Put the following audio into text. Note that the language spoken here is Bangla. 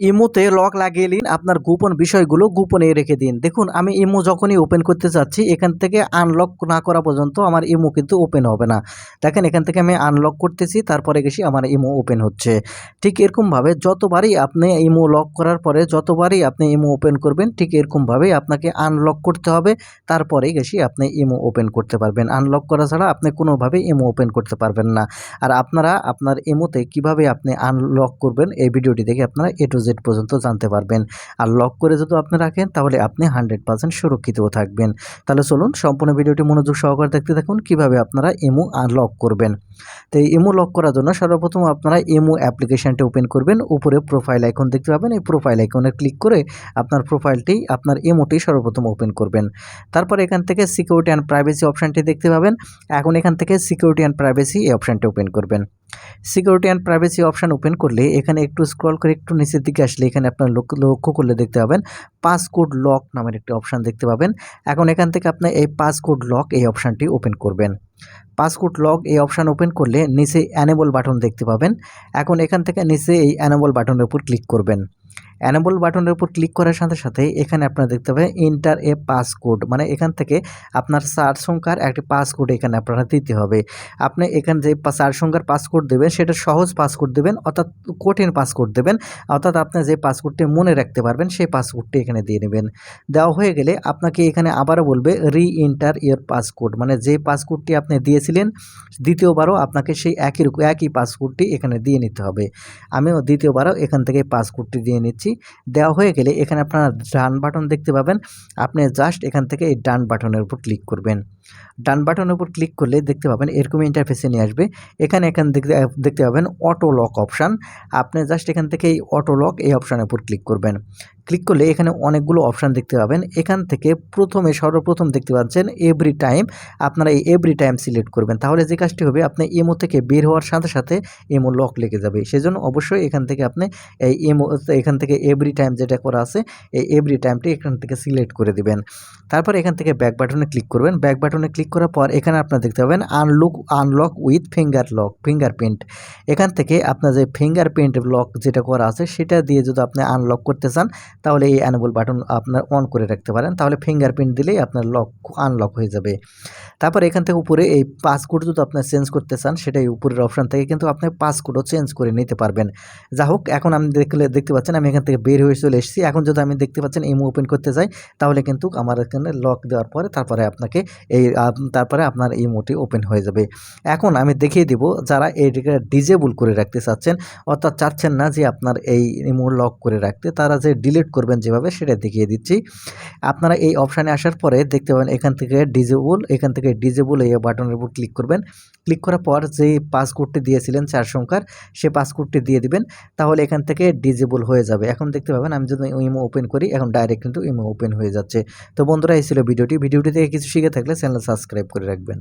ইমোতে লক লাগিয়ে নিন, আপনার গোপন বিষয়গুলো গোপনে রেখে দিন। দেখুন, আমি ইমো যখনই ওপেন করতে চাচ্ছি এখান থেকে আনলক না করা পর্যন্ত আমার ইমো কিন্তু ওপেন হবে না। দেখেন, এখান থেকে আমি আনলক করতেছি, তারপরে গেছি আমার ইমো ওপেন হচ্ছে। ঠিক এরকমভাবে যতবারই আপনি ইমো লক করার পরে যতবারই আপনি ইমো ওপেন করবেন, ঠিক এরকমভাবেই আপনাকে আনলক করতে হবে, তারপরেই গেছি আপনি ইমো ওপেন করতে পারবেন। আনলক করা ছাড়া আপনি কোনোভাবেই ইমো ওপেন করতে পারবেন না। আর আপনারা আপনার ইমোতে কীভাবে আপনি আনলক করবেন, এই ভিডিওটি দেখে আপনারা এ টু জেড পর্যন্ত জানতে পারবেন। আর লক করে যদি আপনি রাখেন, তাহলে আপনি হান্ড্রেড পার্সেন্ট সুরক্ষিতও থাকবেন। তাহলে চলুন, সম্পূর্ণ ভিডিওটি মনোযোগ সহকারে দেখতে থাকুন, কীভাবে আপনারা ইমো আনলক করবেন। তো এই লক করার জন্য সর্বপ্রথম আপনারা ইমো অ্যাপ্লিকেশনটি ওপেন করবেন। উপরে প্রোফাইল আইকন দেখতে পাবেন। এই প্রোফাইল আইকনে ক্লিক করে আপনার প্রোফাইলটি আপনার ইমোটি সর্বপ্রথম ওপেন করবেন। তারপর এখান থেকে সিকিউরিটি অ্যান্ড প্রাইভেসি অপশানটি দেখতে পাবেন। এখন এখান থেকে সিকিউরিটি অ্যান্ড প্রাইভেসি এই অপশানটি ওপেন করবেন। Security and privacy option open করলে এখানে একটু স্ক্রল করে একটু নিচের দিকে আসলে এখানে আপনার লক্ষ্য করলে দেখতে পাবেন পাসকোড লক নামের একটি অপশান দেখতে পাবেন। এখন এখান থেকে আপনি এই পাসকোড লক এই অপশানটি ওপেন করবেন। পাসকোড লক এই অপশান ওপেন করলে নিচে অ্যানেবল বাটন দেখতে পাবেন। এখন এখান থেকে নিচে এই অ্যানেবল বাটনের উপর ক্লিক করবেন। অ্যানেবল বাটনের উপর ক্লিক করার সাথে সাথে এখানে আপনারা দেখতে পাবেন ইন্টার এ পাসকোড মানে এখান থেকে আপনার চার সংখ্যার একটি পাসকোড এখানে আপনারা দিতে হবে। আপনি এখানে যে চার সংখ্যার পাসকোড দেবেন, সেটা সহজ পাসকোড দেবেন, অর্থাৎ কঠিন পাসকোড দেবেন, অর্থাৎ আপনি যে পাসকোডটি মনে রাখতে পারবেন, সেই পাসকোডটি এখানে দিয়ে নেবেন। দেওয়া হয়ে গেলে আপনাকে এখানে আবারও বলবে রি ইন্টার ইয়ার পাসকোড মানে যে পাসকোডটি আপনি দিয়েছিলেন, দ্বিতীয়বারও আপনাকে সেই একই একই পাসকোডটি এখানে দিয়ে নিতে হবে। আমিও দ্বিতীয়বারও এখান থেকে পাসকোডটি দিয়ে নিচ্ছি। দেওয়া হয়ে গেলে এখানে আপনারা ডান বাটন দেখতে পাবেন। আপনি জাস্ট এখান থেকে এই ডান বাটনের উপর ক্লিক করবেন। ডান বাটনের উপর ক্লিক করলে দেখতে পাবেন এরকম ইন্টারফেসে নিয়ে আসবে। এখানে এখান দেখতে পাবেন অটো লক অপশান আপনি জাস্ট এখান থেকে এই অটো লক এই অপশানের উপর ক্লিক করবেন। ক্লিক করলে এখানে অনেকগুলো অপশান দেখতে পাবেন। এখান থেকে প্রথমে সর্বপ্রথম দেখতে পাচ্ছেন এভরি টাইম। আপনারা এই এভরি টাইম সিলেক্ট করবেন। তাহলে যে কাজটি হবে, আপনি ইমো থেকে বের হওয়ার সাথে সাথে ইমো লক লেগে যাবে। সেজন্য অবশ্যই এখান থেকে আপনি এই ইমো, এখান থেকে এভরি টাইম যেটা করা আছে, এই এভরি টাইমটি এখান থেকে সিলেক্ট করে দিবেন। তারপর এখান থেকে ব্যাক বাটনে ক্লিক করবেন। ব্যাক বাটনে ক্লিক করার পর এখানে আপনার দেখতে পাবেন unlook, unlock with finger lock, fingerprint. এখান থেকে আপনার যে ফিঙ্গারপ্রিন্ট লক যেটা করা আছে, সেটা দিয়ে যদি আপনি আনলক করতে চান তাহলে এই অ্যানেবল বাটন আপনার অন করে রাখতে পারেন। তাহলে ফিঙ্গারপ্রিন্ট দিলেই আপনার লক আনলক হয়ে যাবে। তারপর এখান থেকে উপরে এই পাসকোড যদি আপনার চেঞ্জ করতে চান, সেটাই উপরের অপশান থেকে কিন্তু আপনি পাসকোডও চেঞ্জ করে নিতে পারবেন। যা হোক, এখন আমি দেখলে, দেখতে পাচ্ছেন, আমি এখান থেকে বের হয়ে চলে এসেছি। এখন যদি আমি দেখতে পাচ্ছেন ইমো ওপেন করতে যাই, তাহলে কিন্তু আমার এখানে লক দেওয়ার পরে তারপরে আপনাকে এই তারপরে আপনার ইমোটি ওপেন হয়ে যাবে। এখন আমি দেখিয়ে দিব, যারা এইটিকে ডিজেবল করে রাখতে চাচ্ছেন, অর্থাৎ চাচ্ছেন না যে আপনার এই ইমো লক করে রাখতে, তারা যে ডিলিট করবেন যেভাবে, সেটা দেখিয়ে দিচ্ছি। আপনারা এই অপশানে আসার পরে দেখতে পাবেন এখান থেকে ডিজেবল এখান থেকে ডিজেবল এই বাটনের উপর ক্লিক করবেন। ক্লিক করার পর যে পাসকোডটি দিয়েছিলেন চার সংখ্যার সে পাসকোডটি দিয়ে দিবেন। তাহলে এখান থেকে ডিজেবল হয়ে যাবে। এখন দেখতে পাবেন আমি যদি ইমো ওপেন করি, এখন ডাইরেক্ট কিন্তু ইমো ওপেন হয়ে যাচ্ছে। তো বন্ধুরা, এই ছিল ভিডিওটি। ভিডিওটি থেকে কিছু শিখে থাকলে চ্যানেল সাবস্ক্রাইব করে রাখবেন।